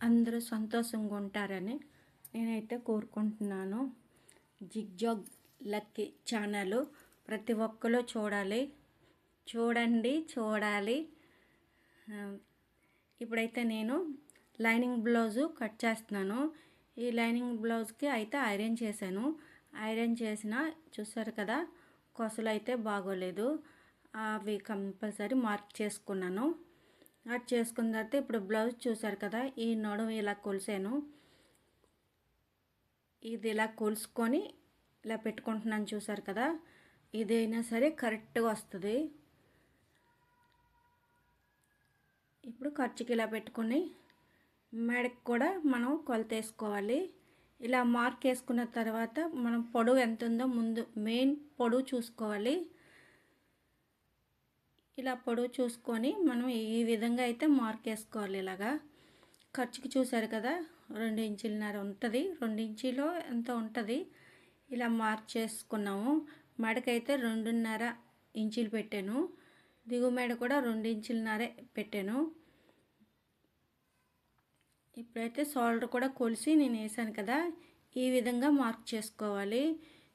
అందరూ సంతోషంగా ఉంటారని నేనైతే కోరుకుంటున్నాను. జిగ్జాగ్ లక్కీ ఛానల్ ప్రతి ఒక్కరు చూడాలి. చూడండి చూడాలి. ఇప్పుడైతే నేను లైనింగ్ బ్లౌజు కట్ చేస్తున్నాను. ఈ లైనింగ్ బ్లౌజ్కి అయితే ఐరన్ చేశాను. ఐరన్ చేసిన చూసారు కదా కొసలు అయితే బాగోలేదు. అవి కంపల్సరీ మార్క్ చేసుకున్నాను. కట్ చేసుకున్న తర్వాత ఇప్పుడు బ్లౌజ్ చూసారు కదా ఈ నడుము ఇలా కొలిసాను. ఇది ఇలా కొలుసుకొని ఇలా పెట్టుకుంటున్నాను చూసారు కదా ఇదైనా సరే కరెక్ట్గా వస్తుంది. ఇప్పుడు ఖర్చుకి ఇలా పెట్టుకొని మెడకు కూడా మనం కొలత వేసుకోవాలి. ఇలా మార్క్ వేసుకున్న తర్వాత మనం పొడవు ఎంత ఉందో ముందు మెయిన్ పొడవు చూసుకోవాలి. ఇలా పొడవు చూసుకొని మనం ఈ విధంగా అయితే మార్క్ వేసుకోవాలి ఇలాగా. ఖర్చుకి చూసారు కదా రెండు ఇంచులన్నర ఉంటుంది. రెండు ఇంచులో ఎంత ఉంటుంది? ఇలా మార్క్ చేసుకున్నాము. మెడకైతే రెండున్నర ఇంచులు పెట్టాను. దిగు మెడ కూడా రెండు ఇంచులన్నరే పెట్టాను. ఇప్పుడైతే షోల్డర్ కూడా కొలిసి నేను వేసాను కదా ఈ విధంగా మార్క్ చేసుకోవాలి.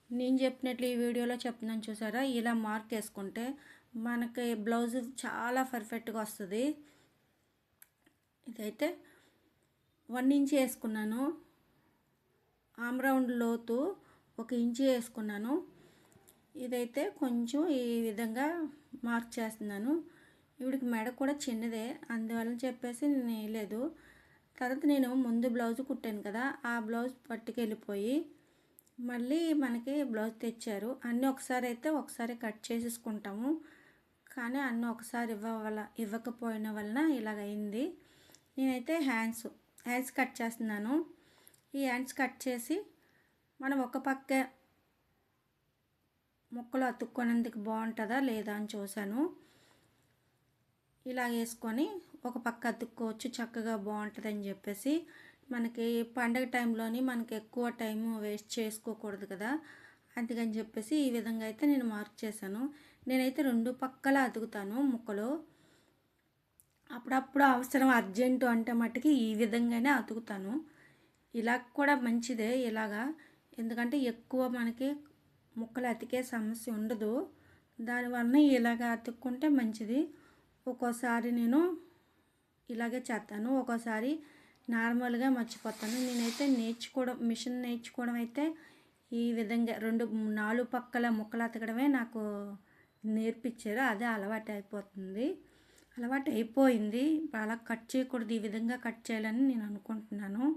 నేను చెప్పినట్లు ఈ వీడియోలో చెప్తున్నాను చూసారా ఇలా మార్క్ వేసుకుంటే మనకి బ్లౌజ్ చాలా పర్ఫెక్ట్గా వస్తుంది. ఇదైతే వన్ ఇంచ్ వేసుకున్నాను. ఆమ్ రౌండ్ లోతు ఒక ఇంచు వేసుకున్నాను. ఇదైతే కొంచెం ఈ విధంగా మార్క్ చేస్తున్నాను. ఇవిడికి మెడ కూడా చిన్నదే అందువల్ల చెప్పేసి నేను వేయలేదు. తర్వాత నేను ముందు బ్లౌజ్ కుట్టాను కదా ఆ బ్లౌజ్ పట్టుకెళ్ళిపోయి మళ్ళీ మనకి బ్లౌజ్ తెచ్చారు. అన్నీ ఒకసారి అయితే ఒకసారి కట్ చేసేసుకుంటాము. కానీ అన్న ఒకసారి ఇవ్వవల ఇవ్వకపోయిన వలన ఇలాగైంది నేనైతే హ్యాండ్స్ హ్యాండ్స్ కట్ చేస్తున్నాను. ఈ హ్యాండ్స్ కట్ చేసి మనం ఒక పక్క ముక్కలు అతుక్కునేందుకు బాగుంటుందా లేదా అని చూశాను. ఇలా వేసుకొని ఒక పక్క అతుక్కోవచ్చు చక్కగా బాగుంటుందని చెప్పేసి మనకి పండగ టైంలోని మనకి ఎక్కువ టైం వేస్ట్ చేసుకోకూడదు కదా. అందుకని చెప్పేసి ఈ విధంగా అయితే నేను మార్క్ చేశాను. నేనైతే రెండు పక్కల అతుకుతాను ముక్కలు. అప్పుడప్పుడు అవసరం అర్జెంటు అంటే మట్టుకి ఈ విధంగానే అతుకుతాను. ఇలా కూడా మంచిదే ఇలాగా. ఎందుకంటే ఎక్కువ మనకి ముక్కలు అతికే సమస్య ఉండదు. దానివలన ఇలాగ అతుక్కుంటే మంచిది. ఒక్కోసారి నేను ఇలాగే చేస్తాను ఒక్కోసారి నార్మల్గా మర్చిపోతాను. నేనైతే నేర్చుకోవడం మిషన్ నేర్చుకోవడం అయితే ఈ విధంగా రెండు నాలుగు పక్కల ముక్కలు అతకడమే నాకు నేర్పించారు. అదే అలవాటు అయిపోతుంది. అలవాటు అయిపోయింది. అలా కట్ చేయకూడదు. ఈ విధంగా కట్ చేయాలని నేను అనుకుంటున్నాను.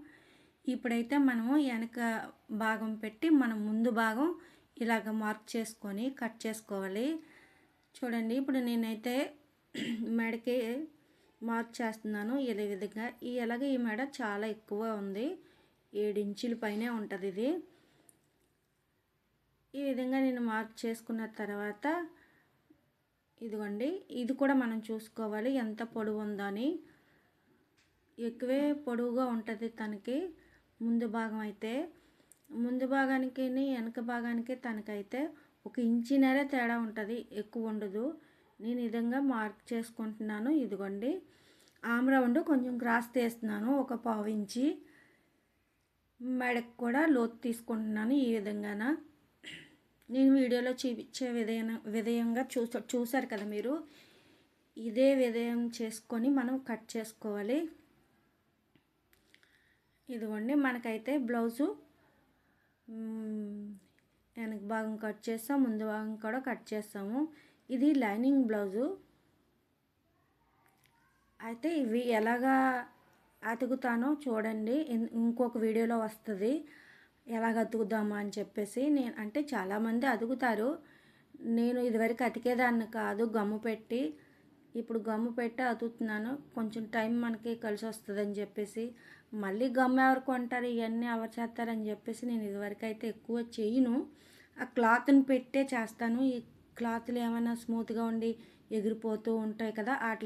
ఇప్పుడైతే మనము వెనక భాగం పెట్టి మనం ముందు భాగం ఇలాగ మార్క్ చేసుకొని కట్ చేసుకోవాలి. చూడండి. ఇప్పుడు నేనైతే మెడకి మార్క్ చేస్తున్నాను. ఇదే విధంగా. ఈ ఎలాగ ఈ మెడ చాలా ఎక్కువ ఉంది. ఏడు ఇంచుల పైనే ఉంటుంది ఇది. ఈ విధంగా నేను మార్క్ చేసుకున్న తర్వాత ఇదిగోండి ఇది కూడా మనం చూసుకోవాలి. ఎంత పొడవు ఉందని. ఎక్కువే పొడవుగా ఉంటుంది తనకి ముందు భాగం అయితే. ముందు భాగానికి వెనక భాగానికి తనకైతే ఒక ఇంచినరే తేడా ఉంటుంది ఎక్కువ ఉండదు. నేను విధంగా మార్క్ చేసుకుంటున్నాను. ఇదిగోండి ఆమ్ రౌండ్ కొంచెం క్రాస్ తీస్తున్నాను ఒక పావు ఇంచి. మెడకు కూడా లోతు తీసుకుంటున్నాను ఈ విధంగాన. నేను వీడియోలో చూపించే విధేయ విధేయంగా చూసా చూసారు కదా మీరు. ఇదే విధేయం చేసుకొని మనం కట్ చేసుకోవాలి. ఇదిగోండి మనకైతే బ్లౌజు వెనక భాగం కట్ చేస్తాం ముందు భాగం కూడా కట్ చేస్తాము. ఇది లైనింగ్ బ్లౌజు. అయితే ఇవి ఎలాగా అతుకుతానో చూడండి. ఇంకొక వీడియోలో వస్తుంది. ఎలాగ అతుకుదామా అని చెప్పేసి నేను అంటే చాలామంది అతుకుతారు. నేను ఇదివరకు అతికేదాన్ని కాదు గమ్ము పెట్టి. ఇప్పుడు గమ్ము పెట్టి అతుకుతున్నాను. కొంచెం టైం మనకి కలిసి వస్తుందని చెప్పేసి. మళ్ళీ గమ్ము ఎవరు కొంటారు? ఇవన్నీ ఎవరు చేస్తారని చెప్పేసి నేను ఇదివరకు అయితే ఎక్కువ చేయను. ఆ క్లాత్ని పెట్టే చేస్తాను. ఈ క్లాత్లు ఏమైనా స్మూత్గా ఉండి ఎగిరిపోతూ ఉంటాయి కదా వాటి